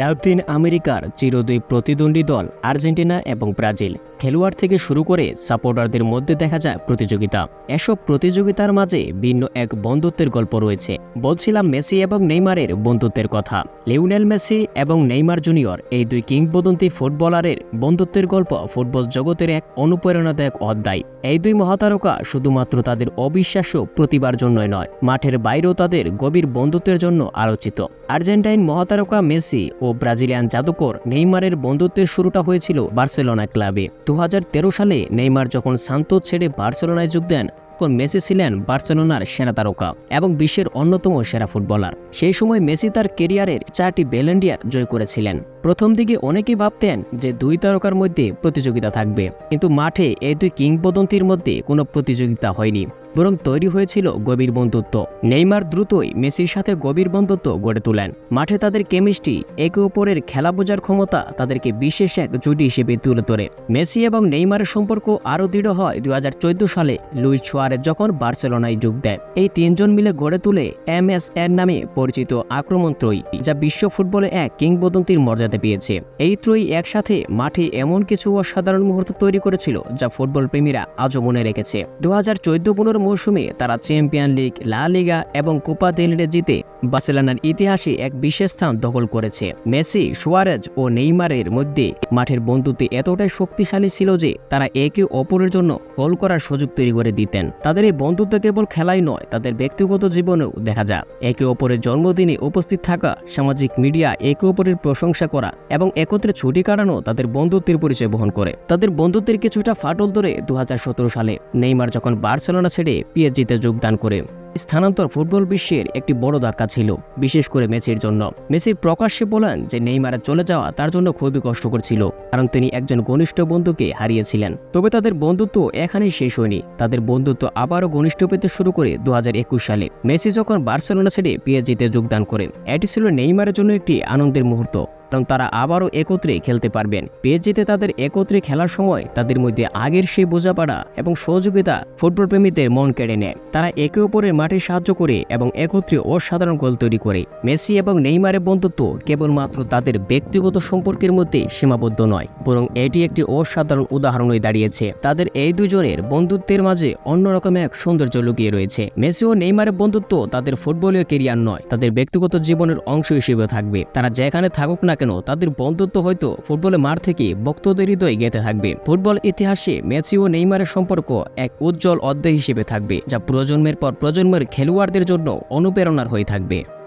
লাতিন আমেরিকার চিরদুই প্রতিদ্বন্দ্বী দল আর্জেন্টিনা এবং ব্রাজিল। খেলোয়াড় থেকে শুরু করে সাপোর্টারদের মধ্যে দেখা যায় প্রতিযোগিতা। এসব প্রতিযোগিতার মাঝে ভিন্ন এক বন্ধুত্বের গল্প রয়েছে। বলছিলাম মেসি এবং নেইমারের বন্ধুত্বের কথা। লিওনেল মেসি এবং নেইমার জুনিয়র এই দুই কিংবদন্তি ফুটবলারের বন্ধুত্বের গল্প ফুটবল জগতের এক অনুপ্রেরণাদায়ক অধ্যায়। এই দুই মহাতারকা শুধুমাত্র তাদের অবিশ্বাস্য প্রতিভার জন্যই নয়, মাঠের বাইরেও তাদের গভীর বন্ধুত্বের জন্য আলোচিত। আর্জেন্টাইন মহাতারকা মেসি ও ব্রাজিলিয়ান জাদুকর নেইমারের বন্ধুত্বের শুরুটা হয়েছিল বার্সেলোনা ক্লাবে। দু হাজার তেরো সালে নেইমার যখন সান্তোস ছেড়ে বার্সেলোনায় যোগ দেন, তখন মেসি ছিলেন বার্সেলোনার সেরা তারকা এবং বিশ্বের অন্যতম সেরা ফুটবলার। সেই সময় মেসি তার কেরিয়ারের চারটি বেলেন্ডিয়ার জয় করেছিলেন। প্রথম দিকে অনেকেই ভাবতেন যে দুই তারকার মধ্যে প্রতিযোগিতা থাকবে, কিন্তু মাঠে এই দুই কিংবদন্তির মধ্যে কোনো প্রতিযোগিতা হয়নি। বরং তৈরি হয়েছিল গভীর বন্ধুত্ব। নেইমার দ্রুতই মেসির সাথে গভীর বন্ধুত্ব গড়ে তোলেন। মাঠে তাদের কেমিস্ট্রি, একে অপরের খেলা বোঝার ক্ষমতা তাদেরকে বিশেষ এক জুটি হিসেবে তুলে ধরে। মেসি এবং নেইমারের সম্পর্ক আরও দৃঢ় হয় দুই সালে লুইস সুয়ারেজ যখন বার্সেলোনায় যোগ দেয়। এই তিনজন মিলে গড়ে তুলে এম এস এর নামে পরিচিত আক্রমণ ত্রয়ী, যা বিশ্ব ফুটবলে এক কিংবদন্তির মর্যাদা পেয়েছে। এই ত্রয়ী একসাথে মাঠে এমন কিছু অসাধারণ মুহূর্ত তৈরি করেছিল যা ফুটবল প্রেমীরা আজও মনে রেখেছে। দু হাজার চোদ্দ পনেরো মৌসুমে তারা চ্যাম্পিয়ন লিগ, লা লিগা এবং কোপা দেলরে জিতে বার্সেলোনার ইতিহাসে এক বিশেষ স্থান দখল করেছে। মেসি, সুয়ারেজ ও নেইমারের মধ্যে মাঠের বন্ধুত্ব এতটাই শক্তিশালী ছিল যে তারা একে অপরের জন্য গোল করার সুযোগ তৈরি করে দিতেন। তাদের এই বন্ধুত্ব কেবল খেলাই নয়, তাদের ব্যক্তিগত জীবনেও দেখা যায়। একে অপরের জন্মদিনে উপস্থিত থাকা, সামাজিক মিডিয়া একে অপরের প্রশংসা করা এবং একত্রে ছুটি কাটানো তাদের বন্ধুত্বের পরিচয় বহন করে। তাদের বন্ধুত্বের কিছুটা ফাটল ধরে দু হাজার সতেরো সালে নেইমার যখন বার্সেলোনা ছেড়ে পিএসজিতে যোগদান করে। স্থানান্তর ফুটবল বিশ্বের একটি বড় ধাক্কা ছিল, বিশেষ করে মেসির জন্য। মেসি প্রকাশ্যে বলেন যে নেইমারের চলে যাওয়া তার জন্য খুবই কষ্টকর ছিল, কারণ তিনি একজন ঘনিষ্ঠ বন্ধুকে হারিয়েছিলেন। তবে তাদের বন্ধুত্ব এখানেই শেষ হয়নি। তাদের বন্ধুত্ব আবারও ঘনিষ্ঠ পেতে শুরু করে দু হাজার একুশ সালে। মেসি যখন বার্সেলোনা ছেড়ে পিএসজিতে যোগদান করে এটি ছিল নেইমারের জন্য একটি আনন্দের মুহূর্ত। কারণ তারা আবারও একত্রে খেলতে পারবেন। পিএসজিতে তাদের একত্রে খেলার সময় তাদের মধ্যে আগের সেই বোঝাপড়া এবং সহযোগিতা ফুটবল প্রেমীদের মন কেড়ে নেয়। তারা একে অপরের মাঠে সাহায্য করে এবং একত্রে অসাধারণ গোল তৈরি করে। মেসি এবং নেইমারের বন্ধুত্ব কেবলমাত্র তাদের ব্যক্তিগত সম্পর্কের মধ্যে সীমাবদ্ধ নয়, বরং এটি একটি অসাধারণ উদাহরণ হয়ে দাঁড়িয়েছে। তাদের এই দুজনের বন্ধুত্বের মাঝে অন্যরকম এক সৌন্দর্য লুকিয়ে রয়েছে। মেসি ও নেইমারের বন্ধুত্ব তাদের ফুটবলীয় কেরিয়ার নয়, তাদের ব্যক্তিগত জীবনের অংশ হিসেবে থাকবে। তারা যেখানে থাকুক না কেন? তাদের বন্ধুত্ব হয়তো ফুটবলের মার থেকে বক্তদের হৃদয়ে গেঁথে থাকবে। ফুটবল ইতিহাসে মেসি ও নেইমারের সম্পর্ক এক উজ্জ্বল অধ্যায় হিসেবে থাকবে, যা প্রজন্মের পর প্রজন্মের খেলোয়াড়দের জন্য অনুপ্রেরণার হয়ে থাকবে।